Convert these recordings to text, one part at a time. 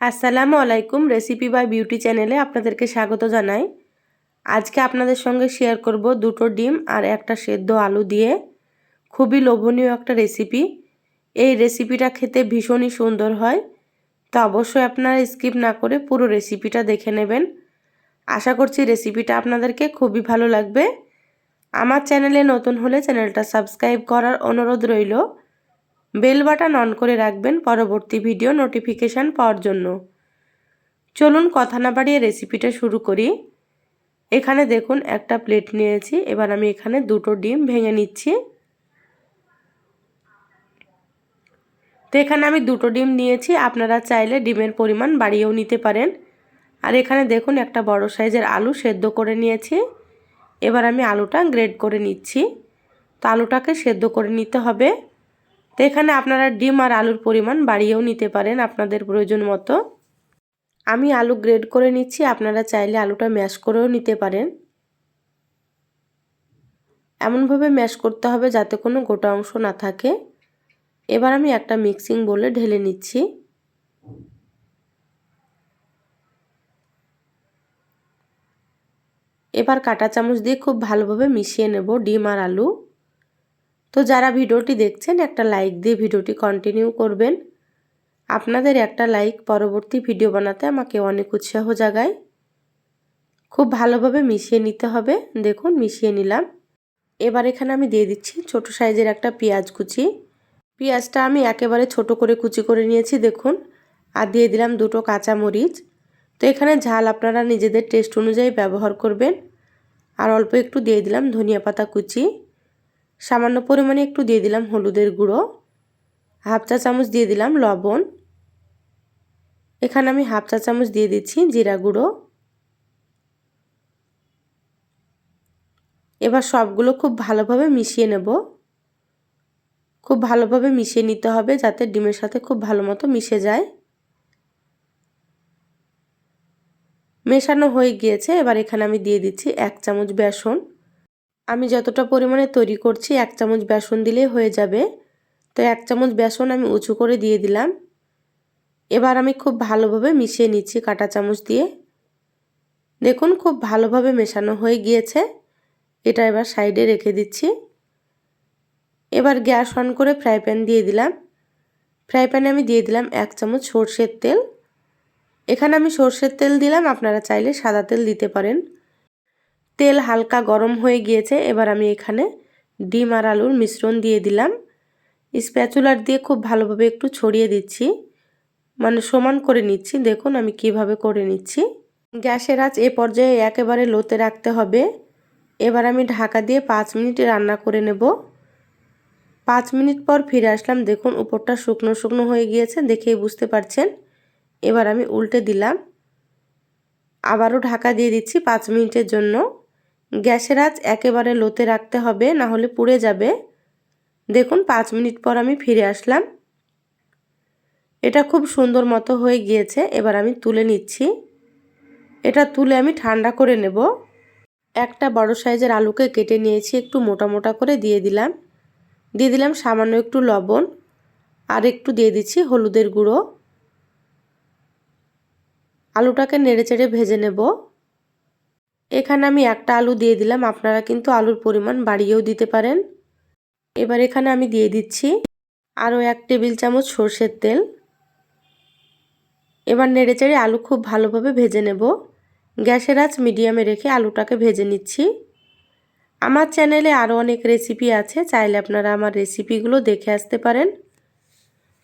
আসসালামু আলাইকুম recipe by beauty চ্যানেলে আপনাদেরকে স্বাগত জানাই। আজকে আপনাদের সঙ্গে শেয়ার করব দুটো ডিম আর একটা সেদ্ধ আলু দিয়ে। খুবই লোভনীয় একটা রেসিপি এই রেসিপিটা খেতে ভীষণই সুন্দর হয়। তো অবশ্যই আপনারা স্কিপ না করে পুরো রেসিপিটা দেখে নেবেন। আশা করছি রেসিপিটা আপনাদেরকে খুবই ভালো লাগবে। আমার চ্যানেলে নতুন হলে চ্যানেলটা সাবস্ক্রাইব করার অনুরোধ রইল। বেল বাটন অন করে রাখবেন পরবর্তী ভিডিও নোটিফিকেশান পাওয়ার জন্য। চলুন কথা না বাড়িয়ে রেসিপিটা শুরু করি। এখানে দেখুন, একটা প্লেট নিয়েছি, এবার আমি এখানে দুটো ডিম ভেঙে নিচ্ছি। তো এখানে আমি দুটো ডিম নিয়েছি, আপনারা চাইলে ডিমের পরিমাণ বাড়িয়েও নিতে পারেন। আর এখানে দেখুন, একটা বড় সাইজের আলু সেদ্ধ করে নিয়েছি। এবার আমি আলুটা গ্রেড করে নিচ্ছি। তো আলুটাকে সেদ্ধ করে নিতে হবে। তো এখানে আপনারা ডিম আর আলুর পরিমাণ বাড়িয়েও নিতে পারেন আপনাদের প্রয়োজন মতো। আমি আলু গ্রেড করে নিচ্ছি, আপনারা চাইলে আলুটা ম্যাশ করেও নিতে পারেন। এমনভাবে ম্যাশ করতে হবে যাতে কোনো গোটা অংশ না থাকে। এবার আমি একটা মিক্সিং বলে ঢেলে নিচ্ছি। এবার কাটা চামচ দিয়ে খুব ভালোভাবে মিশিয়ে নেব ডিম আর আলু। তো যারা ভিডিওটি দেখছেন, একটা লাইক দিয়ে ভিডিওটি কন্টিনিউ করবেন। আপনাদের একটা লাইক পরবর্তী ভিডিও বানাতে আমাকে অনেক উৎসাহ জাগায়। খুব ভালোভাবে মিশিয়ে নিতে হবে। দেখুন, মিশিয়ে নিলাম। এবার এখানে আমি দিয়ে দিচ্ছি ছোট সাইজের একটা পেঁয়াজ কুচি। পেঁয়াজটা আমি একেবারে ছোট করে কুচি করে নিয়েছি, দেখুন। আর দিয়ে দিলাম দুটো কাঁচা মরিচ তো এখানে ঝাল আপনারা নিজেদের টেস্ট অনুযায়ী ব্যবহার করবেন। আর অল্প একটু দিয়ে দিলাম ধনিয়া পাতা কুচি। সামান্য পরিমাণে একটু দিয়ে দিলাম হলুদের গুঁড়ো, হাফ চা চামচ দিয়ে দিলাম লবণ। এখানে আমি হাফ চা চামচ দিয়ে দিচ্ছি জিরা গুঁড়ো। এবার সবগুলো খুব ভালোভাবে মিশিয়ে নেব। খুব ভালোভাবে মিশিয়ে নিতে হবে যাতে ডিমের সাথে খুব ভালো মতো মিশে যায়। মেশানো হয়ে গিয়েছে, এবার এখানে আমি দিয়ে দিচ্ছি এক চামচ বেসন। আমি যতটা পরিমাণে তৈরি করছি, এক চামচ বেসন দিলেই হয়ে যাবে। তো এক চামচ বেসন আমি উঁচু করে দিয়ে দিলাম। এবার আমি খুব ভালোভাবে মিশিয়ে নিচ্ছি কাটা চামচ দিয়ে। দেখুন, খুব ভালোভাবে মেশানো হয়ে গিয়েছে। এটা এবার সাইডে রেখে দিচ্ছি। এবার গ্যাস অন করে ফ্রাই প্যান দিয়ে দিলাম। ফ্রাই প্যানে আমি দিয়ে দিলাম এক চামচ সর্ষের তেল। এখানে আমি সর্ষের তেল দিলাম, আপনারা চাইলে সাদা তেল দিতে পারেন। তেল হালকা গরম হয়ে গিয়েছে, এবার আমি এখানে ডিম আর আলুর মিশ্রণ দিয়ে দিলাম। স্প্যাচুলার দিয়ে খুব ভালোভাবে একটু ছড়িয়ে দিচ্ছি মানে সমান করে নিচ্ছি। দেখুন আমি কীভাবে করে নিচ্ছি। গ্যাসের আঁচ এ পর্যায়ে একেবারে লোতে রাখতে হবে। এবার আমি ঢাকা দিয়ে পাঁচ মিনিট রান্না করে নেব। পাঁচ মিনিট পর ফিরে আসলাম, দেখুন উপরটা শুকনো শুকনো হয়ে গিয়েছে, দেখেই বুঝতে পারছেন। এবার আমি উল্টে দিলাম। আবারও ঢাকা দিয়ে দিচ্ছি পাঁচ মিনিটের জন্য। গ্যাসের আঁচ একেবারে লোতে রাখতে হবে না হলে পুড়ে যাবে। দেখুন, পাঁচ মিনিট পর আমি ফিরে আসলাম। এটা খুব সুন্দর মতো হয়ে গিয়েছে, এবার আমি তুলে নিচ্ছি। এটা তুলে আমি ঠান্ডা করে নেব। একটা বড় সাইজের আলুকে কেটে নিয়েছি, একটু মোটা মোটা করে দিয়ে দিলাম। দিয়ে দিলাম সামান্য একটু লবণ, আর একটু দিয়ে দিচ্ছি হলুদের গুঁড়ো। আলুটাকে নেড়ে চেড়ে ভেজে নেব। এখানে আমি একটা আলু দিয়ে দিলাম। আপনারা কিন্তু আলুর পরিমাণ বাড়িয়েও দিতে পারেন। এবার এখানে আমি দিয়ে দিচ্ছি আরও এক টেবিল চামচ সর্ষের তেল। এবার নেড়ে চেড়ে আলু খুব ভালোভাবে ভেজে নেব। গ্যাসের আঁচ মিডিয়ামে রেখে আলুটাকে ভেজে নিচ্ছি। আমার চ্যানেলে আরও অনেক রেসিপি আছে, চাইলে আপনারা আমার রেসিপিগুলো দেখে আসতে পারেন।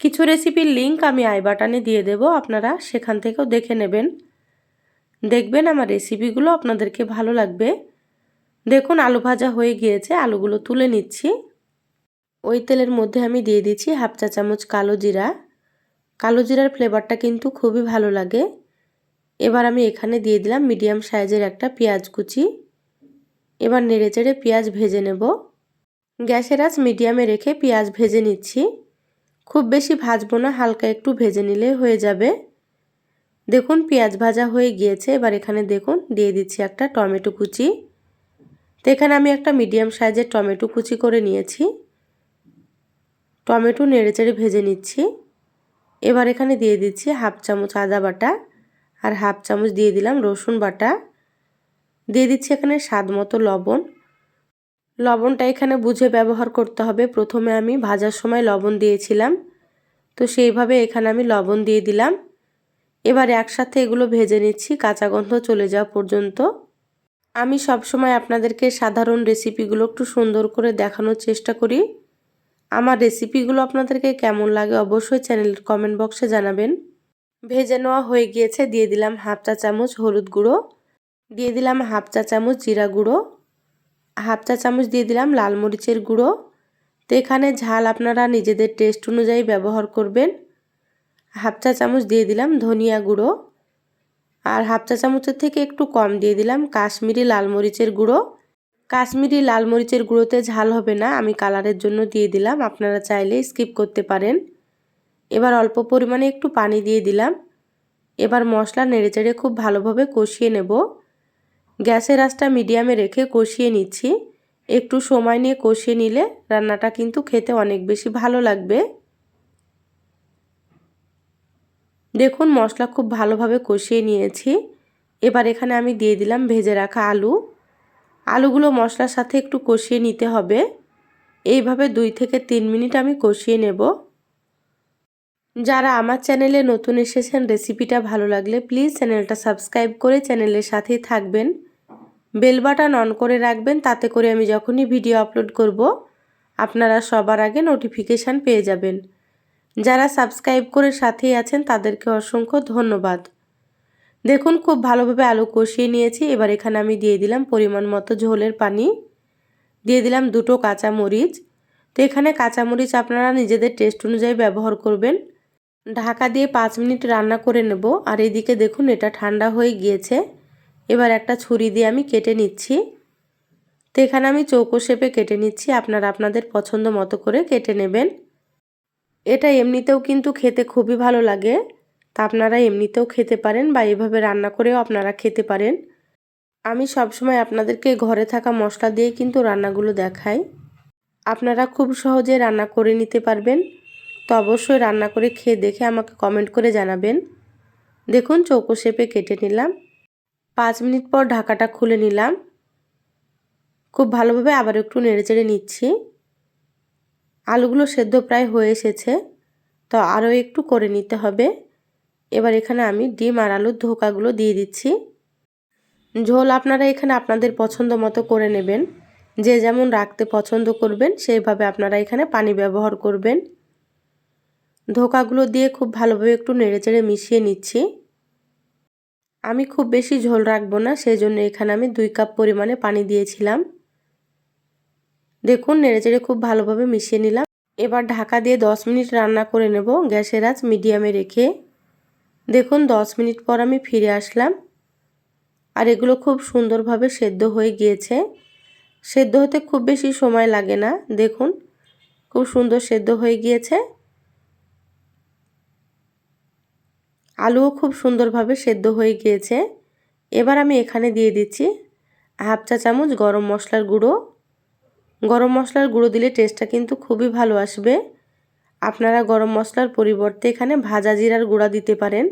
কিছু রেসিপির লিঙ্ক আমি আই বাটানে দিয়ে দেব, আপনারা সেখান থেকেও দেখে নেবেন। দেখবেন আমার রেসিপিগুলো আপনাদেরকে ভালো লাগবে। দেখুন, আলু ভাজা হয়ে গিয়েছে, আলুগুলো তুলে নিচ্ছি। ওই তেলের মধ্যে আমি দিয়ে দিচ্ছি হাফ চা চামচ কালো জিরা। কালো জিরার ফ্লেভারটা কিন্তু খুবই ভালো লাগে। এবার আমি এখানে দিয়ে দিলাম মিডিয়াম সাইজের একটা পেঁয়াজ কুচি। এবার নেড়ে চেড়ে পেঁয়াজ ভেজে নেব। গ্যাসের আঁচ মিডিয়ামে রেখে পেঁয়াজ ভেজে নিচ্ছি। খুব বেশি ভাজবো না, হালকা একটু ভেজে নিলে হয়ে যাবে। দেখুন, পেঁয়াজ ভাজা হয়ে গিয়েছে। এবার এখানে দেখুন, দিয়ে দিচ্ছি একটা টমেটো কুচি। তো এখানে আমি একটা মিডিয়াম সাইজের টমেটো কুচি করে নিয়েছি। টমেটো নেড়ে চেড়ে ভেজে নিচ্ছি। এবার এখানে দিয়ে দিচ্ছি হাফ চামচ আদা বাটা আর হাফ চামচ দিয়ে দিলাম রসুন বাটা। দিয়ে দিচ্ছি এখানে স্বাদ মতো লবণ। লবণটা এখানে বুঝে ব্যবহার করতে হবে। প্রথমে আমি ভাজার সময় লবণ দিয়েছিলাম। তো সেইভাবে এখানে আমি লবণ দিয়ে দিলাম। এবার একসাথে এগুলো ভেজে নিচ্ছি, কাঁচা গন্ধ চলে যাওয়া পর্যন্ত। আমি সব সময় আপনাদেরকে সাধারণ রেসিপিগুলো একটু সুন্দর করে দেখানোর চেষ্টা করি। আমার রেসিপিগুলো আপনাদেরকে কেমন লাগে অবশ্যই চ্যানেলের কমেন্ট বক্সে জানাবেন। ভেজে নেওয়া হয়ে গিয়েছে, দিয়ে দিলাম হাফ চা চামচ হলুদ গুঁড়ো, দিয়ে দিলাম হাফ চা চামচ জিরা গুঁড়ো, হাফ চা চামচ দিয়ে দিলাম লাল মরিচের গুঁড়ো। তো এখানে ঝাল আপনারা নিজেদের টেস্ট অনুযায়ী ব্যবহার করবেন। হাফ চা চামচ দিয়ে দিলাম ধনিয়া গুঁড়ো আর হাফ চা চামচের থেকে একটু কম দিয়ে দিলাম কাশ্মীরি লাল মরিচের গুঁড়ো। কাশ্মীরি লাল মরিচের গুঁড়োতে ঝাল হবে না, আমি কালারের জন্য দিয়ে দিলাম, আপনারা চাইলে স্কিপ করতে পারেন। এবার অল্প পরিমাণে একটু পানি দিয়ে দিলাম। এবার মশলা নেড়েচেড়ে খুব ভালোভাবে কষিয়ে নেব। গ্যাসের আঁচটা মিডিয়ামে রেখে কষিয়ে নিচ্ছি। একটু সময় নিয়ে কষিয়ে নিলে রান্নাটা কিন্তু খেতে অনেক বেশি ভালো লাগবে। দেখুন, মশলা খুব ভালোভাবে কষিয়ে নিয়েছি। এবার এখানে আমি দিয়ে দিলাম ভেজে রাখা আলু। আলুগুলো মশলার সাথে একটু কষিয়ে নিতে হবে। এইভাবে দুই থেকে তিন মিনিট আমি কষিয়ে নেব। যারা আমার চ্যানেলে নতুন এসেছেন, রেসিপিটা ভালো লাগলে প্লিজ চ্যানেলটা সাবস্ক্রাইব করে চ্যানেলের সাথেই থাকবেন। বেল বাটন অন করে রাখবেন, তাতে করে আমি যখনই ভিডিও আপলোড করব, আপনারা সবার আগে নোটিফিকেশান পেয়ে যাবেন। যারা সাবস্ক্রাইব করে সাথেই আছেন, তাদেরকে অসংখ্য ধন্যবাদ। দেখুন, খুব ভালোভাবে আলু কষিয়ে নিয়েছি। এবার এখানে আমি দিয়ে দিলাম পরিমাণ মতো ঝোলের পানি। দিয়ে দিলাম দুটো কাঁচা মরিচ তো এখানে কাঁচামরিচ আপনারা নিজেদের টেস্ট অনুযায়ী ব্যবহার করবেন। ঢাকা দিয়ে পাঁচ মিনিট রান্না করে নেব। আর এদিকে দেখুন, এটা ঠান্ডা হয়ে গিয়েছে। এবার একটা ছুরি দিয়ে আমি কেটে নিচ্ছি। তো এখানে আমি চৌকো শেপে কেটে নিচ্ছি। আপনারা আপনাদের পছন্দ মতো করে কেটে নেবেন। এটা এমনিতেও কিন্তু খেতে খুবই ভালো লাগে। তা আপনারা এমনিতেও খেতে পারেন বা এভাবে রান্না করেও আপনারা খেতে পারেন। আমি সবসময় আপনাদেরকে ঘরে থাকা মশলা দিয়ে কিন্তু রান্নাগুলো দেখাই। আপনারা খুব সহজে রান্না করে নিতে পারবেন। তো অবশ্যই রান্না করে খেয়ে দেখে আমাকে কমেন্ট করে জানাবেন। দেখুন চৌকো শেপে কেটে নিলাম। পাঁচ মিনিট পর ঢাকাটা খুলে নিলাম। খুব ভালোভাবে আবার একটু নেড়ে চেড়ে নিচ্ছি। আলুগুলো সেদ্ধ প্রায় হয়ে এসেছে, তো আরও একটু করে নিতে হবে। এবার এখানে আমি ডিম আর আলুর ধোকাগুলো দিয়ে দিচ্ছি। ঝোল আপনারা এখানে আপনাদের পছন্দ মতো করে নেবেন। যে যেমন রাখতে পছন্দ করবেন, সেইভাবে আপনারা এখানে পানি ব্যবহার করবেন। ধোকাগুলো দিয়ে খুব ভালোভাবে একটু নেড়েচেড়ে মিশিয়ে নিচ্ছি। আমি খুব বেশি ঝোল রাখব না সেই জন্য এখানে আমি দুই কাপ পরিমাণে পানি দিয়েছিলাম। দেখুন, নেড়েচেড়ে খুব ভালোভাবে মিশিয়ে নিলাম। এবার ঢাকা দিয়ে দশ মিনিট রান্না করে নেব গ্যাসের আঁচ মিডিয়ামে রেখে। দেখুন, দশ মিনিট পর আমি ফিরে আসলাম। আর এগুলো খুব সুন্দরভাবে সেদ্ধ হয়ে গিয়েছে। সেদ্ধ হতে খুব বেশি সময় লাগে না। দেখুন, খুব সুন্দর সেদ্ধ হয়ে গিয়েছে। আলুও খুব সুন্দরভাবে সেদ্ধ হয়ে গিয়েছে। এবার আমি এখানে দিয়ে দিচ্ছি হাফ চা চামচ গরম মশলার গুঁড়ো। গরম মশলার গুঁড়ো দিলে টেস্টটা কিন্তু খুবই ভালো আসবে। আপনারা গরম মশলার পরিবর্তে এখানে ভাজা জিরার গুঁড়া দিতে পারেন।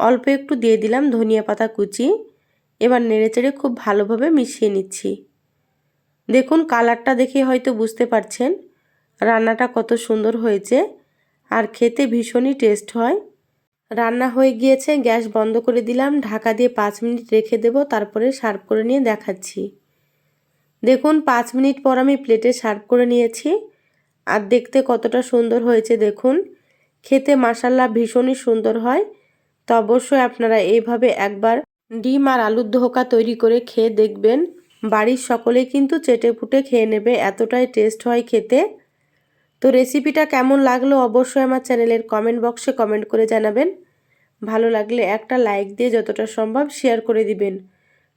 অল্প একটু দিয়ে দিলাম ধনিয়া পাতা কুচি। এবার নেড়েচেড়ে খুব ভালোভাবে মিশিয়ে নিচ্ছি। দেখুন কালারটা দেখে হয়তো বুঝতে পারছেন, রান্নাটা কত সুন্দর হয়েছে আর খেতে ভীষণই টেস্ট হয়। রান্না হয়ে গিয়েছে, গ্যাস বন্ধ করে দিলাম, ঢাকা দিয়ে পাঁচ মিনিট রেখে দেব, তারপরে সার্ভ করে নিয়ে দেখাচ্ছি। দেখুন, পাঁচ মিনিট পর আমি প্লেটে সার্ভ করে নিয়েছি। আর দেখতে কতটা সুন্দর হয়েছে, দেখুন। খেতে মাসাল্লা ভীষণই সুন্দর হয়। তো অবশ্যই আপনারা এইভাবে একবার ডিম আর আলুর ধোকা তৈরি করে খেয়ে দেখবেন। বাড়ির সকলেই কিন্তু চেটে ফুটে খেয়ে নেবে, এতটাই টেস্ট হয় খেতে। তো রেসিপিটা কেমন লাগল অবশ্যই আমার চ্যানেলের কমেন্ট বক্সে কমেন্ট করে জানাবেন। ভালো লাগলে একটা লাইক দিয়ে যতটা সম্ভব শেয়ার করে দিবেন।